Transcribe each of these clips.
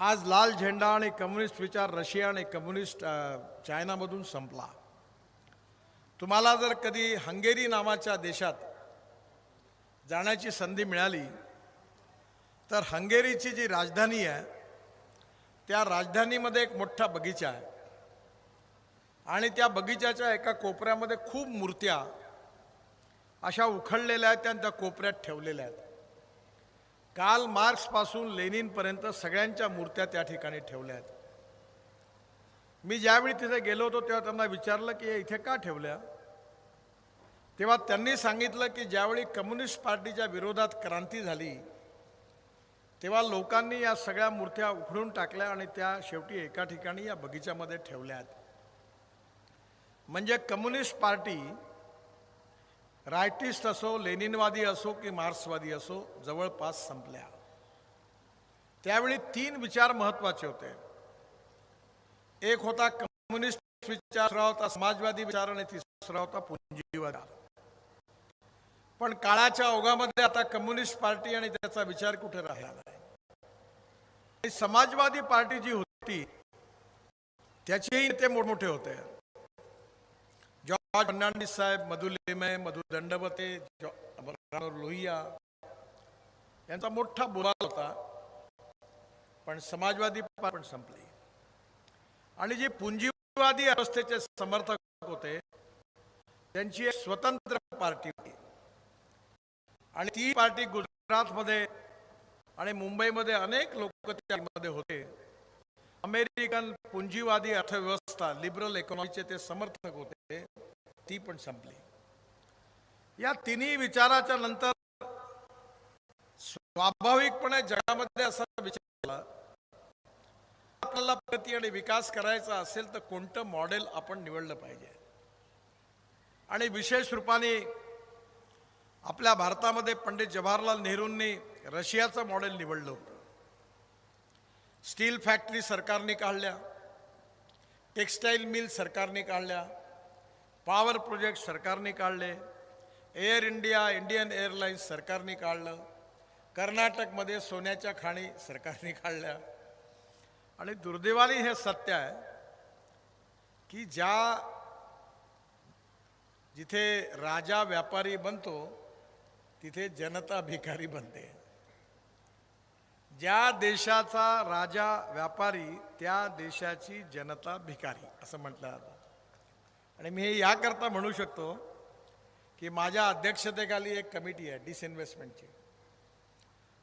आज लाल झेंडा आणि कम्युनिस्ट विचार रशिया आणि कम्युनिस्ट चायनामधून संपला. तुम्हाला जर कधी हंगेरी नावाच्या देशात जाण्याची संधी मिळाली तर हंगेरीची जी राजधानी आहे त्या राजधानीमध्ये एक मोठा बगीचा आहे. आणि त्या बगीच्याच्या एका कोपऱ्यामध्ये खूप मूर्त्या अशा उखडलेल्या आहेत त्या कोपऱ्यात ठेवलेल्या आहेत. काल मार्क्सपासून लेनिनपर्यंत सगळ्यांच्या मूर्त्या त्या ठिकाणी ठेवल्या आहेत. मी ज्यावेळी तिथे गेलो होतो तेव्हा त्यांना विचारलं की इथे का ठेवल्या? तेव्हा त्यांनी सांगितलं की ज्यावेळी कम्युनिस्ट पार्टीच्या विरोधात क्रांती झाली तेव्हा लोकांनी या सगळ्या मूर्त्या उखडून टाकल्या आणि त्या शेवटी एका ठिकाणी या बगीच्यामध्ये ठेवल्या आहेत. म्हणजे कम्युनिस्ट पार्टी रायटिस्ट असो लेनिनवादी असो की मार्क्सवादी असो जवळपास संपल्या. त्यावेळी तीन विचार महत्त्वाचे होते. एक होता कम्युनिस्ट विचार दुसरा होता समाजवादी विचार आणि तिसरा होता पुंजीवाद. पण काळाच्या ओघामध्ये आता कम्युनिस्ट पार्टी आणि त्याचा विचार कुठे राहिला नाही? समाजवादी पार्टी जी होती त्याचेही नेते मोठमोठे होते. जॉर्ज फर्नांडिस साहेब मधु लेमे मधु दंडवते लोहिया यांचा मोठा बोलाल होता. पण समाजवादी पण संपली. आणि जे पुंजीवादी अवस्थेचे समर्थक होते त्यांची एक स्वतंत्र पार्टी होती. आणि ती पार्टी गुजरातमध्ये आणि मुंबईमध्ये अनेक लोक त्यामध्ये होते. अमेरिकन पुंजीवादी अर्थव्यवस्था लिबरल इकॉनॉमीचे ते समर्थक होते. ती पण संपली. या तिन्ही विचाराच्या नंतर स्वाभाविकपणे जगामध्ये असा विचार झाला आपल्याला प्रगती आणि विकास करायचा असेल तर कोणतं मॉडेल आपण निवडलं पाहिजे? आणि विशेष रूपाने आपल्या भारतामध्ये पंडित जवाहरलाल नेहरूंनी रशियाचं मॉडेल निवडलं होतं. स्टील फॅक्टरी सरकारने काढल्या टेक्स्टाईल मिल सरकारने काढल्या पॉवर प्रोजेक्ट सरकारने काढले. एअर इंडिया इंडियन एअरलाईन्स सरकारने काढलं. कर्नाटकमध्ये सोन्याच्या खाणी सरकारने काढल्या. आणि दुर्दैवाने हे सत्य आहे की ज्या जिथे राजा व्यापारी बनतो तिथे जनता भिकारी बनते. ज्या देशाचा राजा व्यापारी त्या देशाची जनता भिकारी असं म्हटलं जातं. आणि मी हे याकरता म्हणू शकतो की माझ्या अध्यक्षतेखाली एक कमिटी आहे डिसइन्व्हेस्टमेंटची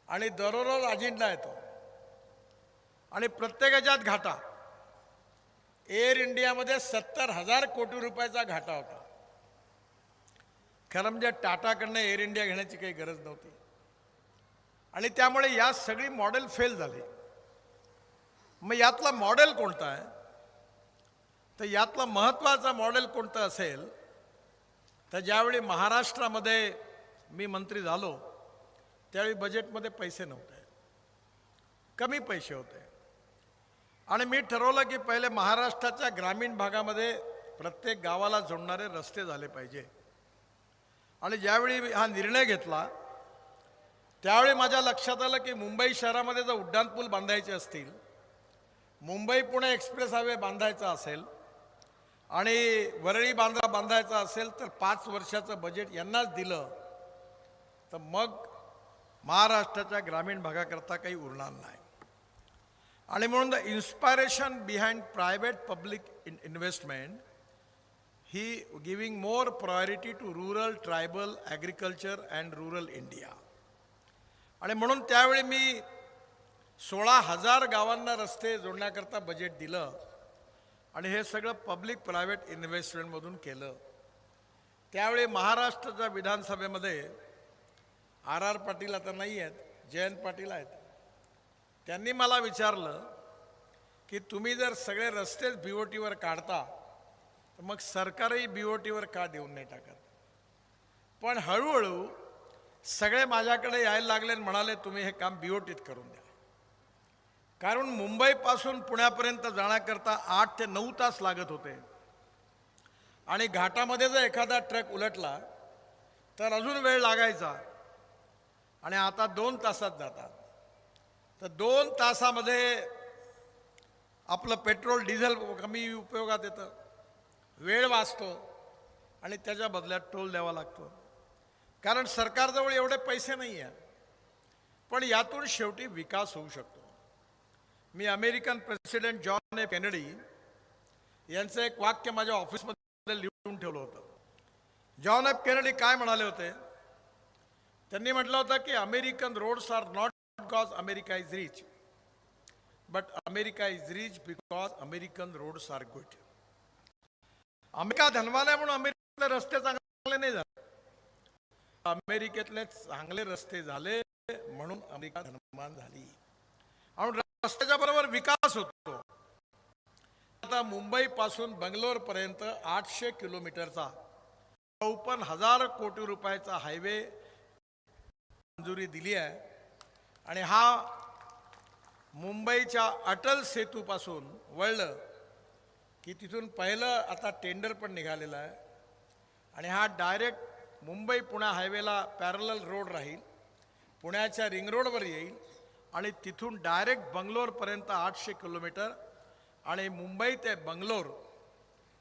आणि दररोज अजेंडा येतो. आणि प्रत्येकाच्यात घाटा. एअर इंडियामध्ये सत्तर हजार कोटी रुपयाचा घाटा होता. खरं म्हणजे टाटाकडनं एअर इंडिया घेण्याची काही गरज नव्हती. आणि त्यामुळे या सगळी मॉडेल फेल झाली. मग यातला मॉडेल कोणता आहे? तर यातलं महत्त्वाचा मॉडेल कोणतं असेल? तर ज्यावेळी महाराष्ट्रामध्ये मी मंत्री झालो त्यावेळी बजेटमध्ये पैसे नव्हते. कमी पैसे होते. आणि मी ठरवलं की पहिले महाराष्ट्राच्या ग्रामीण भागामध्ये प्रत्येक गावाला जोडणारे रस्ते झाले पाहिजे. आणि ज्यावेळी हा निर्णय घेतला त्यावेळी माझ्या लक्षात आलं की मुंबई शहरामध्ये जर उड्डाणपूल बांधायचे असतील मुंबई पुणे एक्सप्रेस हायवे बांधायचा असेल आणि वरळी बांधा बांधायचा असेल तर पाच वर्षाचं बजेट यांनाच दिलं तर मग महाराष्ट्राच्या ग्रामीण भागाकरता काही उरणार नाही. आणि म्हणून the inspiration behind private public in investment he giving more priority to rural tribal agriculture and rural India आणि म्हणून त्यावेळी मी सोळा हजार गावांना रस्ते जोडण्याकरता बजेट दिलं. आणि हे सगळं पब्लिक प्रायव्हेट इन्व्हेस्टमेंटमधून केलं. त्यावेळी महाराष्ट्राच्या विधानसभेमध्ये आर आर पाटील आता नाही आहेत जयंत पाटील आहेत. त्यांनी मला विचारलं की तुम्ही जर सगळे रस्तेच बी ओ टीवर काढता तर मग सरकारही बी ओ टीवर का देऊन नाही टाकत? पण हळूहळू सगळे माझ्याकडे यायला लागले आणि म्हणाले तुम्ही हे काम बी ओ टीत करून द्या. कारण मुंबईपासून पुण्यापर्यंत जाण्याकरता आठ ते नऊ तास लागत होते. आणि घाटामध्ये जर एखादा ट्रक उलटला तर अजून वेळ लागायचा. आणि आता दोन तासात जातात. तर दोन तासामध्ये आपलं पेट्रोल डिझेल कमी उपयोगात येतं. वेळ वाचतो आणि त्याच्या बदल्यात टोल द्यावा लागतो. कारण सरकारजवळ एवढे पैसे नाही आहे पण यातून शेवटी विकास होऊ शकतो. मी American president John A Kennedy यांचं एक वाक्य माझ्या ऑफिसमध्ये लिहून ठेवलं होतं. जॉन एफ केनेडी काय म्हणाले होते? त्यांनी म्हटलं होतं की American roads are not because America is rich but America is rich because American roads are good. America धनवान आहे म्हणून अमेरिकेतले रस्ते चांगले नाही झाले. अमेरिकेतले चांगले रस्ते झाले म्हणून अमेरिका धनवान झाली. रस्त्याच्या बरोबर विकास होतो. आता मुंबई पासून बंगलोर पर्यंत आठशे किलोमीटरचा चौपन्न हजार कोटी रुपयाचा हायवे मंजुरी दिली आहे. आणि हा मुंबईच्या अटल सेतूपासून वळलं की तिथून पहिलं आता टेंडर पण निघालेलं आहे. आणि हा डायरेक्ट मुंबई पुणे हायवेला पॅरल रोड राहील. पुण्याच्या रिंग रोडवर येईल. आणि तिथून डायरेक्ट बंगलोरपर्यंत आठशे किलोमीटर आणि मुंबई ते बंगलोर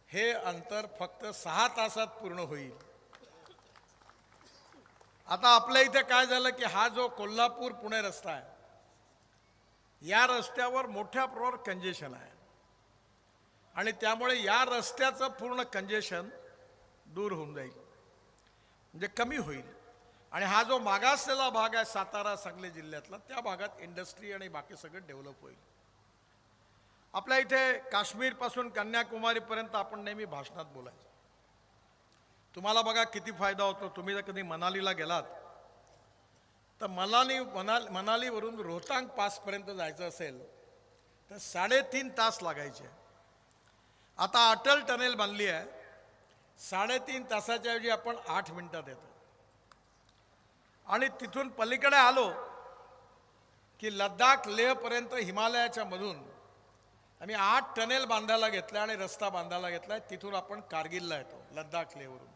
हे अंतर फक्त सहा तासात पूर्ण होईल. आता आपल्या इथे काय झालं की हा जो कोल्हापूर पुणे रस्ता आहे या रस्त्यावर मोठ्या प्रमाणावर कंजेशन आहे. आणि त्यामुळे या रस्त्याचं पूर्ण कंजेशन दूर होऊन जाईल. म्हणजे कमी होईल. आणि हा जो मागासलेला भाग आहे सातारा सांगली जिल्ह्यातला त्या भागात इंडस्ट्री आणि बाकी सगळं डेव्हलप होईल. आपल्या इथे काश्मीरपासून कन्याकुमारीपर्यंत आपण नेहमी भाषणात बोलायचं. तुम्हाला बघा किती फायदा होतो. तुम्ही जर कधी मनालीला गेलात तर मनाली मना मनालीवरून रोहतांग पासपर्यंत जायचं असेल तर साडेतीन तास लागायचे. आता अटल टनेल बांधली आहे. साडेतीन तासाच्या ऐवजी आपण आठ मिनिटात येतो आणि तिथून पलीकडे आलो की लद्दाख लेहपर्यंत हिमालयाच्या मधून आम्ही आठ टनेल बांधायला घेतल्या आणि रस्ता बांधायला घेतलाय. तिथून आपण कारगिलला येतो लद्दाख लेहवरून.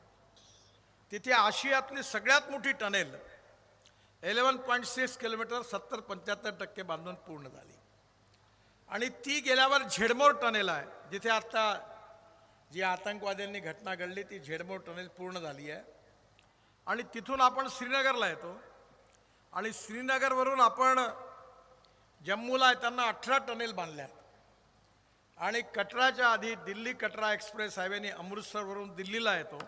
तिथे आशियातली सगळ्यात मोठी tunnel eleven point six kilometre सत्तर पंच्याहत्तर टक्के बांधून पूर्ण झाली. आणि ती गेल्यावर झेडमोर टनेल आहे. जिथे आता जी आतंकवाद्यांनी घटना घडली ती झेडमोर टनेल पूर्ण झाली आहे. आणि तिथून आपण श्रीनगरला येतो. आणि श्रीनगरवरून आपण जम्मूला येताना अठरा टनेल बांधल्या आणि कटराच्या आधी दिल्ली कटरा एक्सप्रेस हायवेने अमृतसरवरून दिल्लीला येतो.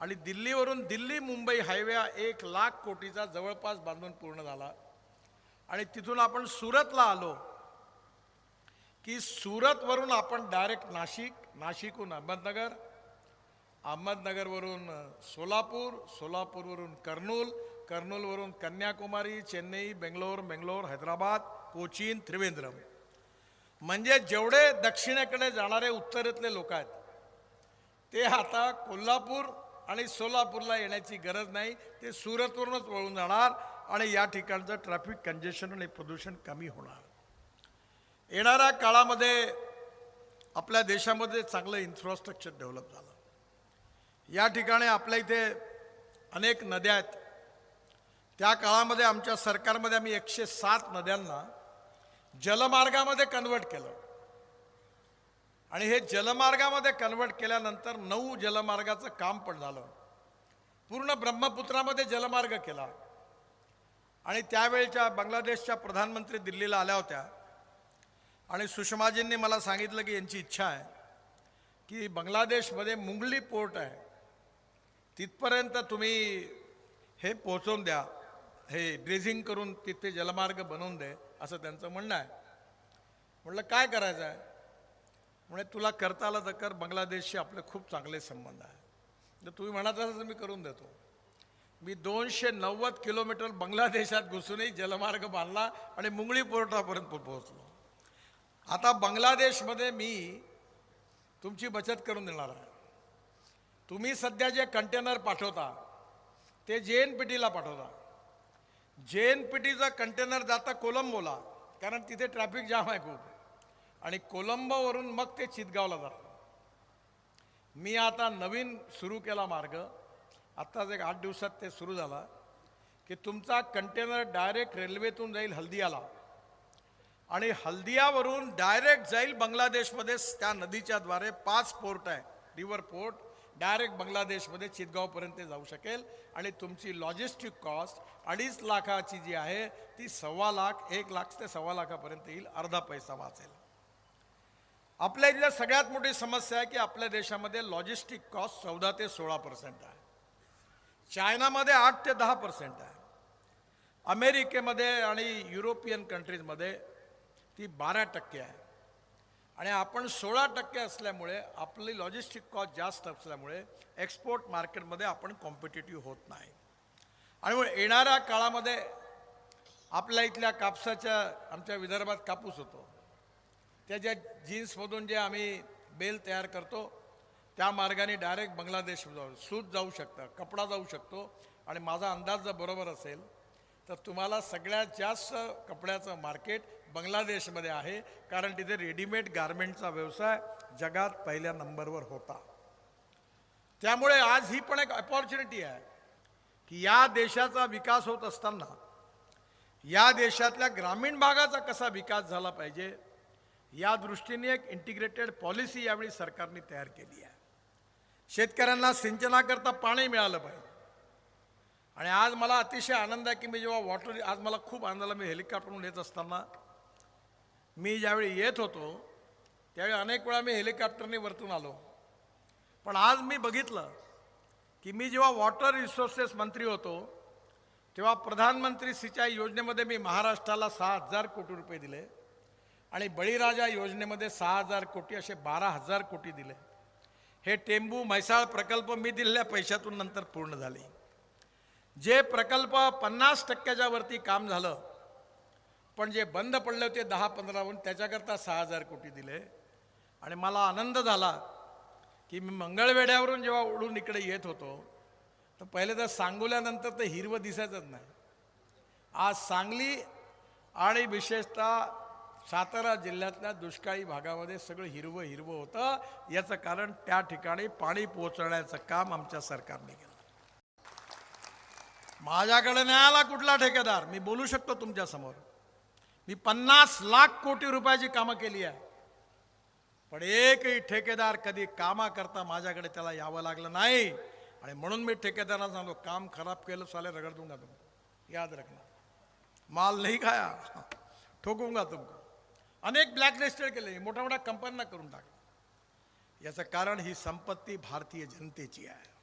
आणि दिल्लीवरून दिल्ली मुंबई हायवे एक लाख कोटीचा जवळपास बांधून पूर्ण झाला. आणि तिथून आपण सुरतला आलो की सुरतवरून आपण डायरेक्ट नाशिक नाशिकहून अहमदनगर अहमदनगरवरून सोलापूर सोलापूरवरून कर्नूल कर्नूलवरून कन्याकुमारी चेन्नई बेंगलोर बेंगलोर हैदराबाद कोचीन त्रिवेंद्रम. म्हणजे जेवढे दक्षिणेकडे जाणारे उत्तरेतले लोक आहेत ते आता कोल्हापूर आणि सोलापूरला येण्याची गरज नाही ते सुरतवरूनच वळून जाणार आणि या ठिकाणचं ट्रॅफिक कंजेशन आणि प्रदूषण कमी होणार. येणाऱ्या काळामध्ये आपल्या देशामध्ये चांगलं इन्फ्रास्ट्रक्चर डेव्हलप झालं. या ठिकाणी आपल्या इथे अनेक नद्या आहेत. त्या काळामध्ये आमच्या सरकारमध्ये आम्ही एकशे सात नद्यांना जलमार्गामध्ये कन्वर्ट केलं. आणि हे जलमार्गामध्ये कन्वर्ट केल्यानंतर नऊ जलमार्गाचं काम पण झालं. पूर्ण ब्रह्मपुत्रामध्ये जलमार्ग केला. आणि त्यावेळच्या बांगलादेशच्या प्रधानमंत्री दिल्लीला आल्या होत्या. आणि सुषमाजींनी मला सांगितलं की यांची इच्छा आहे की बांगलादेशमध्ये मुंगली पोर्ट आहे. तिथपर्यंत तुम्ही हे पोहोचवून द्या. हे ड्रेझिंग करून तिथे जलमार्ग बनवून दे असं त्यांचं म्हणणं आहे. म्हटलं काय करायचं आहे? म्हणजे तुला करता आलं तर कर बांगलादेशशी आपले खूप चांगले संबंध आहे. जर तुम्ही म्हणत असाल तर मी करून देतो. मी दोनशे नव्वद किलोमीटर बांगलादेशात घुसूनही जलमार्ग बांधला आणि मुंगळी पोर्टापर्यंत पोहोचलो. आता बांगलादेशमध्ये मी तुमची बचत करून देणार आहे. तुम्ही सध्या जे कंटेनर पाठवता ते जे एन पी टीला पाठवता. जे एन पी टीचा कंटेनर जाता कोलंबोला कारण तिथे ट्रॅफिक जाम आहे खूप. आणि कोलंबोवरून मग ते चितगावला जातं. मी आता नवीन सुरू केला मार्ग. आत्ताच एक आठ दिवसात ते सुरू झाला की तुमचा कंटेनर डायरेक्ट रेल्वेतून जाईल हल्दियाला. आणि हल्दियावरून डायरेक्ट जाईल बांगलादेशमध्ये त्या नदीच्या द्वारे पाच पोर्ट आहे. रिव्हर पोर्ट डायरेक्ट बांगलादेशमध्ये चितगावपर्यंत जाऊ शकेल. आणि तुमची लॉजिस्टिक कॉस्ट अडीच लाखाची जी आहे ती सव्वा लाख एक लाख ते सव्वा लाखापर्यंत येईल अर्धा पैसा वाचेल. आपल्या इथल्या सगळ्यात मोठी समस्या आहे की आपल्या देशामध्ये लॉजिस्टिक कॉस्ट चौदा ते सोळा पर्सेंट आहे. चायनामध्ये आठ ते दहा पर्सेंट आहे. अमेरिकेमध्ये आणि युरोपियन कंट्रीजमध्ये ती बारा टक्के आहे. आणि आपण सोळा टक्के असल्यामुळे आपली लॉजिस्टिक कॉस्ट जास्त असल्यामुळे एक्सपोर्ट मार्केटमध्ये आपण कॉम्पिटेटिव्ह होत नाही. आणि मग येणाऱ्या काळामध्ये आपल्या इथल्या कापसाच्या आमच्या विदर्भात कापूस होतो. त्याच्या जीन्समधून जे आम्ही बेल तयार करतो त्या मार्गाने डायरेक्ट बांगलादेश जाऊ सूत जाऊ शकतं कपडा जाऊ शकतो. आणि माझा अंदाज जर बरोबर असेल तर तुम्हाला सगळ्यात जास्त कपड्याचं मार्केट बांगलादेशमध्ये आहे कारण तिथे रेडीमेड गारमेंटचा व्यवसाय जगात पहिल्या नंबरवर होता. त्यामुळे आज ही पण एक अपॉर्च्युनिटी आहे की या देशाचा विकास होत असताना या देशातल्या ग्रामीण भागाचा कसा विकास झाला पाहिजे या दृष्टीने एक इंटिग्रेटेड पॉलिसी यावेळी सरकारने तयार केली आहे. शेतकऱ्यांना सिंचनाकरता पाणी मिळालं पाहिजे. आणि आज मला अतिशय आनंद आहे की मी जेव्हा वॉटर आज मला खूप आनंद आला मी हेलिकॉप्टरहून येत असताना मी ज्यावेळी येत होतो त्यावेळी अनेक वेळा मी हेलिकॉप्टरने वरतून आलो. पण आज मी बघितलं की मी जेव्हा वॉटर रिसोर्सेस मंत्री होतो तेव्हा प्रधानमंत्री सिंचाई योजनेमध्ये मी महाराष्ट्राला सहा हजार कोटी रुपये दिले आणि बळीराजा योजनेमध्ये सहा हजार कोटी असे बारा हजार कोटी दिले. हे टेंबू म्हैसाळ प्रकल्प मी दिलेल्या पैशातून नंतर पूर्ण झाले. जे प्रकल्प पन्नास टक्क्याच्या वरती काम झालं पण जे बंद पडले होते दहा पंधरावरून त्याच्याकरता सहा हजार कोटी दिले. आणि मला आनंद झाला की मी मंगळवेड्यावरून जेव्हा उडून इकडे येत होतो तर पहिले तर सांगोल्यानंतर तर हिरवं दिसायचंच नाही. आज सांगली आणि विशेषतः सातारा जिल्ह्यातल्या दुष्काळी भागामध्ये सगळं हिरवं हिरवं होतं. याचं कारण त्या ठिकाणी पाणी पोहोचवण्याचं काम आमच्या सरकारने केलं. माझ्याकडे नाही आला कुठला ठेकेदार? मी बोलू शकतो तुमच्यासमोर. मी पन्नास लाख कोटी रुपयाची कामं केली आहे. पण एकही ठेकेदार कधी कामा करता माझ्याकडे त्याला यावं लागलं नाही. आणि म्हणून मी ठेकेदारांना सांगतो काम खराब केलं साले रगड़ दूंगा तुमको याद रखना. माल नाही खाया. ठोकूंगा तुमका अनेक ब्लॅकलिस्टेड केले. मोठ्या मोठ्या कंपन्यांना करून टाकलं. याचं कारण ही संपत्ती भारतीय जनतेची आहे.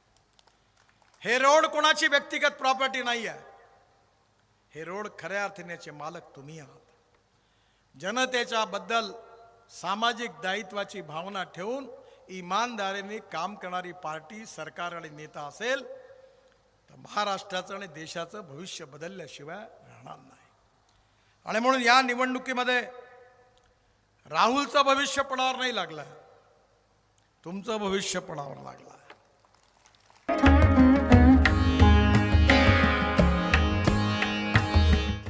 हे रोड कोणाची व्यक्तिगत प्रॉपर्टी नाही आहे हे रोड खऱ्या अर्थाने मालक तुम्ही आहात. जनतेच्या बद्दल सामाजिक दायित्वाची भावना ठेवून इमानदारीने काम करणारी पार्टी सरकार आणि नेता असेल तर महाराष्ट्राचं आणि देशाचं भविष्य बदलल्याशिवाय राहणार नाही. आणि म्हणून या निवडणुकीमध्ये राहुलचं भविष्य पणावर नाही लागलं. तुमचं भविष्य पणावर लागलं.